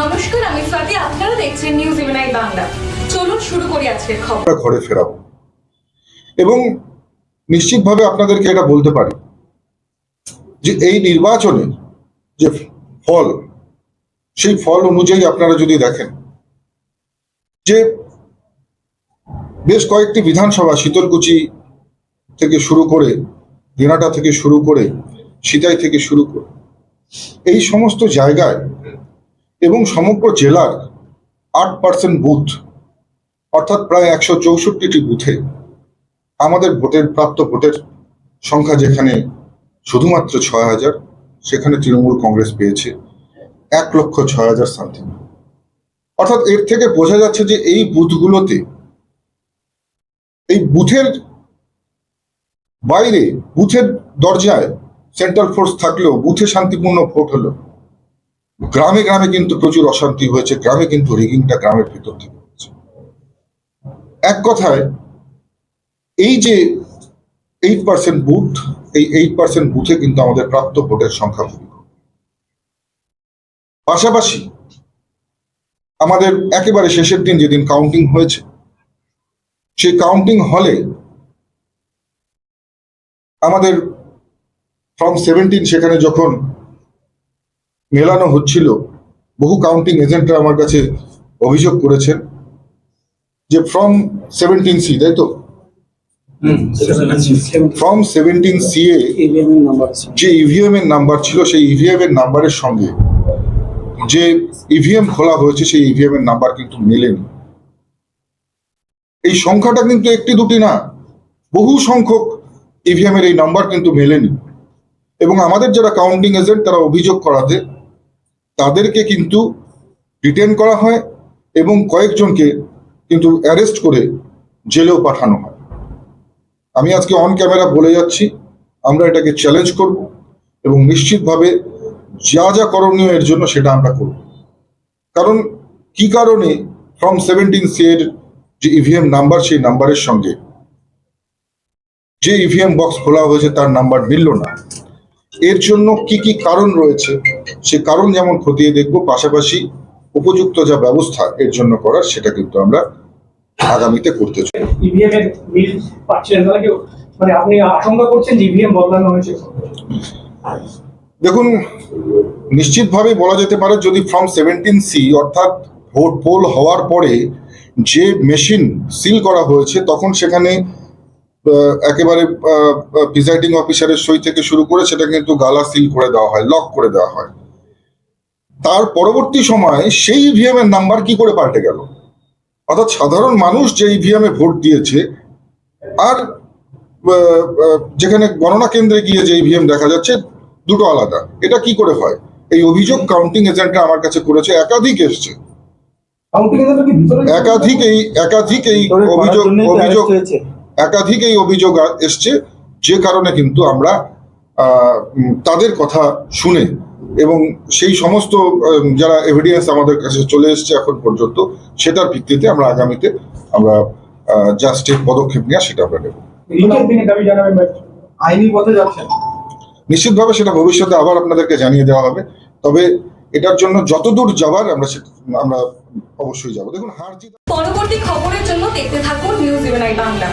নমস্কার, আমি স্বাতি। আপনারা দেখছেন নিউজ ইভেনাই বাংলা। চলুন শুরু করি আজকের খবর। ঘরে ফেরাবো। এবং নিশ্চিতভাবে আপনাদেরকে এটা বলতে পারি যে এই নির্বাচনের যে ফল, সেই ফল অনুযায়ী আপনারা যদি দেখেন যে বেশ কয়েকটি বিধানসভা, শীতলকুচি থেকে শুরু করে দিনাটা থেকে শুরু করে সিতাই থেকে শুরু করে, এই সমস্ত জায়গায় এবং সমগ্র জেলার আট পার্সেন্ট বুথ, অর্থাৎ প্রায় একশো চৌষট্টিটি বুথে আমাদের ভোটের প্রাপ্ত ভোটের সংখ্যা যেখানে শুধুমাত্র ছয় হাজার, সেখানে তৃণমূল কংগ্রেস পেয়েছে এক লক্ষ ছয় হাজার সামথিং অর্থাৎ এর থেকে বোঝা যাচ্ছে যে এই বুথগুলোতে, এই বুথের বাইরে, বুথের দরজায় সেন্ট্রাল ফোর্স থাকলেও, বুথে শান্তিপূর্ণ ভোট হলো। গ্রামে গ্রামে কিন্তু প্রচুর অশান্তি হয়েছে, গ্রামে কিন্তু রিগিংটা গ্রামের ভিতর থেকে হয়েছে এক কথায়, এই যে এইট পার্সেন্ট বুথ এই এইট পার্সেন্ট বুথে কিন্তু আমাদের প্রাপ্ত ভোটের সংখ্যা খুবই। পাশাপাশি, আমাদের একেবারে শেষের দিন যেদিন কাউন্টিং হয়েছে, সেই কাউন্টিং হলে আমাদের ফর্ম সেভেন্টিন সেখানে যখন মেলানো হচ্ছিল। বহু কাউন্টিং এজেন্টরা আমার কাছে অভিযোগ করেছেন যে ফ্রম সেভেন্টিন সি তাই তো? ফ্রম সেভেন্টিন সি এ যে ইভিএম এর নাম্বার ছিল সেই ইভিএম এর নাম্বারের সঙ্গে যে ইভিএম খোলা হয়েছে সেই ইভিএম এর নাম্বার কিন্তু মেলেনি। এই সংখ্যাটা কিন্তু একটি দুটি না বহু সংখ্যক ইভিএম এর এই নাম্বার কিন্তু মেলেনি। এবং আমাদের যারা কাউন্টিং এজেন্ট তারা অভিযোগ করাতে তাদেরকে কিন্তু ডিটেন করা হয় এবং কয়েকজনকে কিন্তু অ্যারেস্ট করে জেলেও পাঠানো হয়। আমি আজকে অন ক্যামেরা বলে যাচ্ছি, আমরা এটাকে চ্যালেঞ্জ করব এবং নিশ্চিতভাবে যা যা করণীয় এর জন্য সেটা আমরা করব। কারণ কি কারণে ফ্রম সেভেন্টিন সি এর যে ইভিএম নাম্বার সেই নাম্বারের সঙ্গে যে ইভিএম বক্স খোলা হয়েছে তার নাম্বার মিলল না, এর জন্য কি কি কারণ রয়েছে সে কারণ যেমন খতিয়ে দেখব পাশাপাশি উপযুক্ত যা ব্যবস্থা এর জন্য করার সেটা কিন্তু আমরা আগামীতে করতে চাই ইভিএম এর মিল পাচ্ছিলেন মানে আপনি আশঙ্কা করছেন যে ইভিএম বদলানো হয়েছে? দেখুন নিশ্চিতভাবে বলা যেতে পারে যদি ফ্রম সেভেন্টিন সি অর্থাৎ ভোট পোল হওয়ার পরে যে মেশিন সিল করা হয়েছে তখন সেখানে একেবারে প্রিসাইডিং অফিসারের সই থেকে শুরু করে সেটা কিন্তু গালা সিল করে দেওয়া হয় লক করে দেওয়া হয়। তার পরবর্তী সময় সেই ইভিএম এর নাম্বার কি করে পাল্টে গেল? অর্থাৎ সাধারণ মানুষ যে ইভিএম এ ভোট দিয়েছে আর যেখানে গণনা কেন্দ্রে গিয়ে যে ইভিএম দেখা যাচ্ছে দুটো আলাদা। এটা কি করে হয়? এই অভিযোগ কাউন্টিং এজেন্টরা আমার কাছে করেছে একাধিক এসছে। একাধিক এই একাধিক এই অভিযোগ অভিযোগ একাধিক এই অভিযোগ এসছে যে কারণে কিন্তু আমরা আহ, তাদের কথা শুনে এবং সেই সমস্ত যারা এভিডেন্স আমাদের কাছে চলে এসছে এখন পর্যন্ত সেটার ভিত্তিতে আমরা আগামীতে আমরা যা স্টেপ পদক্ষেপ নেওয়া সেটা আমরা নেব। আইনি পথে যাচ্ছেন। নিশ্চিতভাবে সেটা ভবিষ্যতে আবার আপনাদেরকে জানিয়ে দেওয়া হবে তবে এটার জন্য যতদূর যাবার আমরা আমরা অবশ্যই যাব। দেখুন হার জিত পরবর্তী খবরের জন্য দেখতে থাকুন নিউজ ইভেনাই বাংলা।